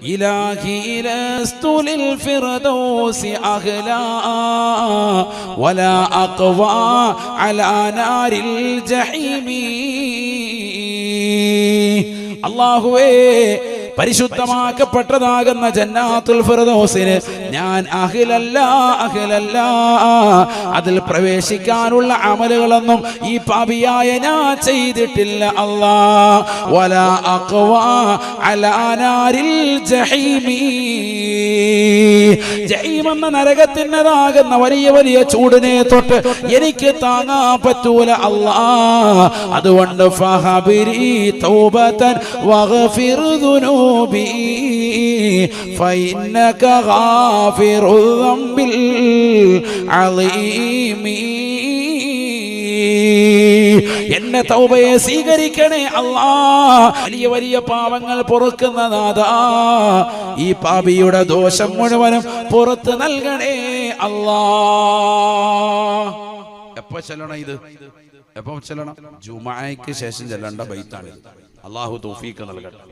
ഇലാഹി ലസ്തു ലിൽ ഫിർദൗസി അഹ്ലാ വലാ അഖ്വാ അലാ നാരിൽ ജഹീമി അല്ലാഹുവേ പരിശുദ്ധമാക്കപ്പെട്ടതാകുന്ന ജന്നാത്തുൽ ഫിറദോസിന് ഞാൻ അഖിലല്ല അഖിലല്ല. അതിൽ പ്രവേശിക്കാനുള്ള അമലുകളൊന്നും ഈ പാപിയായ ഞാൻ ചെയ്തിട്ടില്ല അല്ലാ. വല അഖ്വാ അലാ നാരിൽ ജഹീമി ജഹീം എന്ന നരകത്തിൻ്റെതാകുന്ന വലിയ വലിയ ചൂടിനെ തൊട്ട് എനിക്ക് താങ്ങാൻ പറ്റൂല അല്ലാ അതുകൊണ്ട് ഫഹബിരി തൗബതൻ വഗ്ഫിർ ذنوبي فإنك غافر الذنب العظيم എന്നെ തൗബയെ സ്വീകരിക്കണേ അല്ലാ. വലിയ വലിയ പാവങ്ങൾ പൊറുക്കുന്ന നാഥാ ഈ പാപിയുടെ ദോഷം മുഴുവനും പുറത്ത് നൽകണേ അല്ലാ. എപ്പോ ചെല്ലണം ഇത്? എപ്പോ ചെല്ലണം? ജുമായക്ക് ശേഷം ചെല്ലേണ്ട ബൈത്താണ് അള്ളാഹു തൗഫീഖ് നൽകട്ടെ.